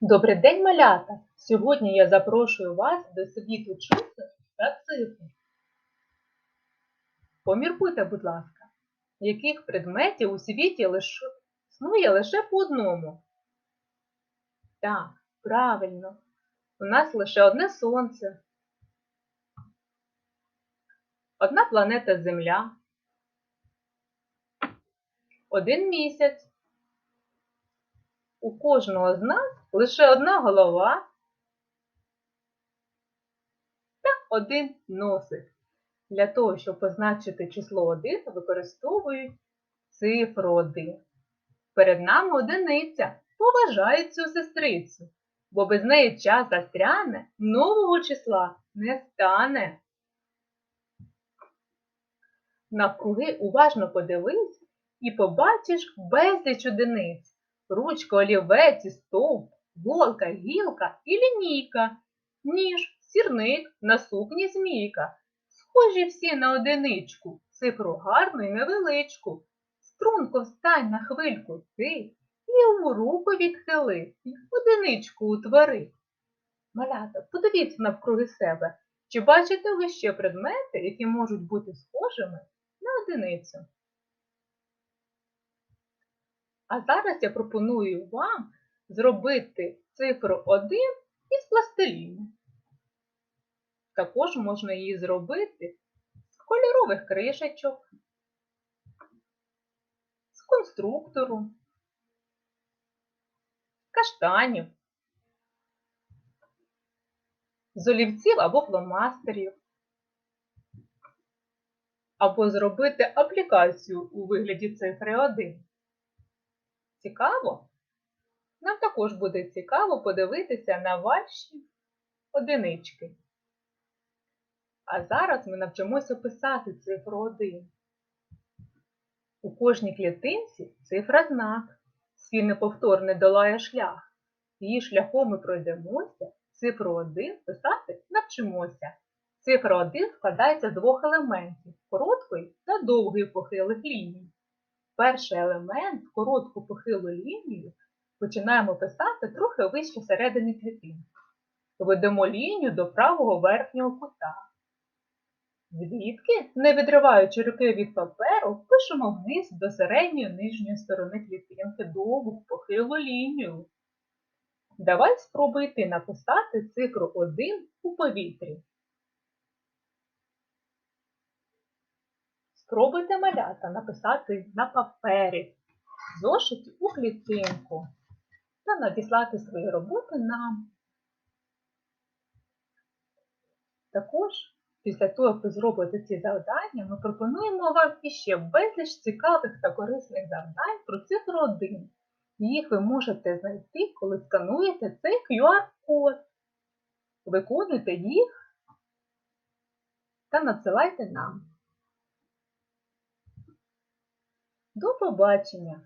Добрий день, малята! Сьогодні я запрошую вас до світу чисел та цифр. Поміркуйте, будь ласка, яких предметів у світі лише, існує лише по одному? Так, правильно, у нас лише одне сонце, одна планета Земля, один місяць. У кожного з нас лише одна голова та один носик. Для того, щоб позначити число 1, використовують цифру 1. Перед нами одиниця. Поважають цю сестрицю, бо без неї час застряне, нового числа не стане. Навкруги уважно подивись і побачиш безліч одиниць ручка, олівець і стовп, голка, гілка і лінійка, ніж, сірник, на сукні змійка. Схожі всі на одиничку, цифру гарну і невеличку. Струнко встань на хвильку ти, ліву руку відхили, і одиничку утвори. Малята, подивіться навкруги себе, чи бачите ви ще предмети, які можуть бути схожими на одиницю. А зараз я пропоную вам зробити цифру 1 із пластиліну. Також можна її зробити з кольорових кришечок, з конструктору, каштанів, з олівців або фломастерів, або зробити аплікацію у вигляді цифри 1. Цікаво? Нам також буде цікаво подивитися на ваші одинички. А зараз ми навчимося писати цифру 1. У кожній клітинці цифра знак. Свій неповторний долає шлях. Її шляхом ми пройдемося, цифру 1 писати навчимося. Цифра 1 складається з двох елементів короткої та довгої похилих ліній. Перший елемент, коротку похилу лінію, починаємо писати трохи вище середини клітинки. Ведемо лінію до правого верхнього кута. Звідки, не відриваючи руки від паперу, пишемо вниз до середньої нижньої сторони клітинки довгу похилу лінію. Давай спробуйте написати цифру 1 у повітрі. Спробуйте малята написати на папері, зошиті у клітинку та надіслати свої роботи нам. Також, після того, як ви зробите ці завдання, ми пропонуємо вам іще безліч цікавих та корисних завдань про цифру 1. Їх ви можете знайти, коли скануєте цей QR-код. Виконуйте їх та надсилайте нам. До побачення!